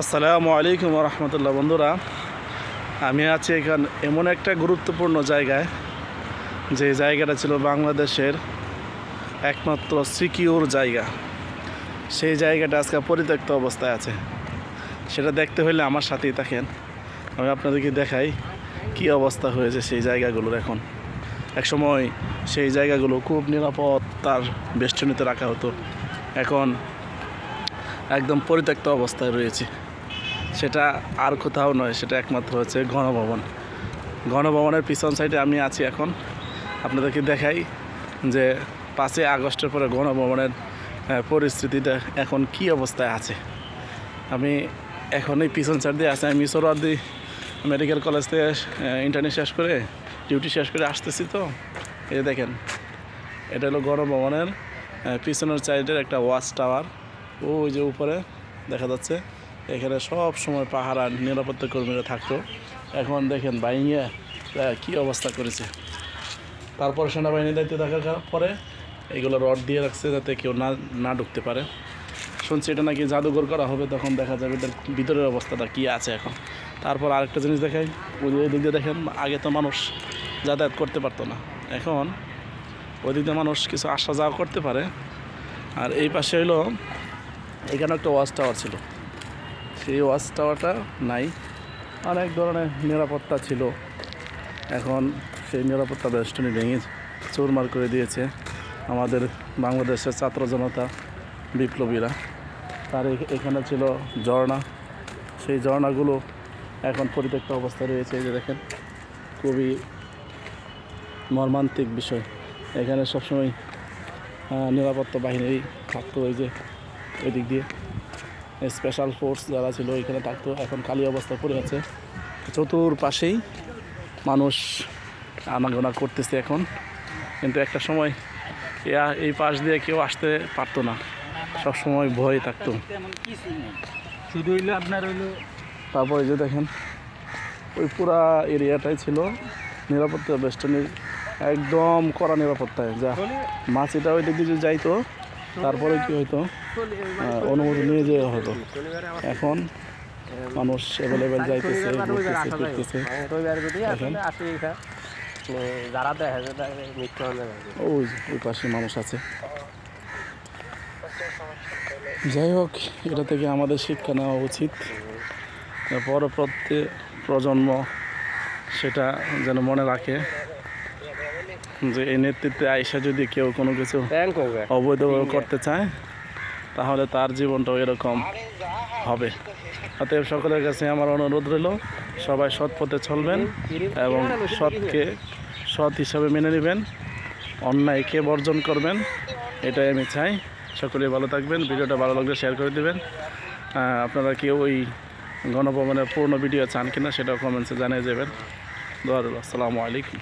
আসসালামু আলাইকুম রহমতুল্লাহ। বন্ধুরা, আমি আছি এখানে এমন একটা গুরুত্বপূর্ণ জায়গায়, যে জায়গাটা ছিল বাংলাদেশের একমাত্র সিকিউর জায়গা। সেই জায়গাটা আজকে পরিত্যক্ত অবস্থায় আছে। সেটা দেখতে হলে আমার সাথেই থাকেন। আমি আপনাদেরকে দেখাই কি অবস্থা হয়েছে সেই জায়গাগুলোর এখন। একসময় সেই জায়গাগুলো খুব নিরাপদ তার বেষ্টনীতে রাখা হতো। এখন একদম পরিত্যক্ত অবস্থায় রয়েছে। সেটা আর কোথাও নয়, সেটা একমাত্র হচ্ছে গণভবন। গণভবনের পিছন সাইডে আমি আছি এখন। আপনাদেরকে দেখাই যে পাঁচই আগস্টের পরে গণভবনের পরিস্থিতিটা এখন কি অবস্থায় আছে। আমি এখন এই পিছন সাইড দিয়ে আছি, আমি সোরাদি মেডিকেল কলেজ থেকে ইন্টারনেট শেষ করে ডিউটি শেষ করে আসতেছি তো। এই দেখেন, এটা হলো গণভবনের পিছনের সাইডের একটা ওয়াচ টাওয়ার ওই যে উপরে দেখা যাচ্ছে, এখানে সব সময় পাহারা নিরাপত্তা কর্মীরা থাকতো। এখন দেখেন বাইঙে কি অবস্থা করেছে। তারপর সেনাবাহিনীর দায়িত্বে থাকার কার- পরে এগুলো রড দিয়ে রাখছে যাতে কেউ না না ঢুকতে পারে। শুনছি এটা নাকি জাদুঘর করা হবে, তখন দেখা যাবে এটার ভিতরের অবস্থাটা কী আছে এখন। তারপর আরেকটা জিনিস দেখাই, ওই দিক দিয়ে দেখেন, আগে তো মানুষ যাতায়াত করতে পারতো না। এখন ওই দিক দিয়ে মানুষ কিছু আসা যাওয়া করতে পারে। আর এই পাশে হলো এখানে একটা ওয়াচ টাওয়ার ছিল। সেই ওয়াচ টাওয়ারটা নাই। অনেক ধরনের নিরাপত্তা ছিল। এখন সেই নিরাপত্তা বেষ্টনী ভেঙে চুরমার করে দিয়েছে আমাদের বাংলাদেশের ছাত্র জনতা, বিপ্লবীরা। তার এখানে ছিল ঝর্ণা। সেই ঝর্ণাগুলো এখন পরিত্যক্ত অবস্থায় রয়েছে। এই যে দেখেন, খুবই মর্মান্তিক বিষয়। এখানে সবসময় নিরাপত্তা বাহিনী থাকতো। ওই যে ওই দিক দিয়ে স্পেশাল ফোর্স যারা ছিল এখানে থাকতো এখন খালি অবস্থা পড়ে আছে। চতুর্পাশেই মানুষ আনাগোনা করতেছে এখন। কিন্তু একটা সময় এ- এই পাশ দিয়ে কেউ আসতে পারতো না। সব সময় ভয় থাকতো। শুধু হইল আপনার হইল তারপরে যে দেখেন ওই পুরা এরিয়াটাই ছিল নিরাপত্তা বেষ্টনীর একদম কড়া নিরাপত্তায়। যা মাছিটা ওই দিক দিয়ে যাইতো তারপরে কি হইতো? অনুমতি নিয়ে যেতে হতো। এখন মানুষ অ্যাভেলেবেল যাইতেছে যারা যায় ওই ওই পাশে মানুষ আছে। যাই হোক, এটা থেকে আমাদের শিক্ষা নেওয়া উচিত। পরবর্তী প্রজন্ম সেটা যেন মনে রাখে। যে এই নেতৃত্বে আইসা যদি কেউ কোনো কিছু অবৈধ করতে চায় তাহলে তার জীবনটাও এরকম হবে। অতএব সকলের কাছে আমার অনুরোধ রইল সবাই সৎ পথে চলবেন এবং সৎকে সৎ হিসাবে মেনে নেবেন অন্যায়কে বর্জন করবেন এটাই আমি চাই। সকলে ভালো থাকবেন ভিডিওটা ভালো লাগলে শেয়ার করে দেবেন। আপনারা কেউ ওই গণভবনের পূর্ণ ভিডিও চান কিনা সেটাও কমেন্টসে জানিয়ে যাবেন দোয়া রইল। আসসালামু আলাইকুম।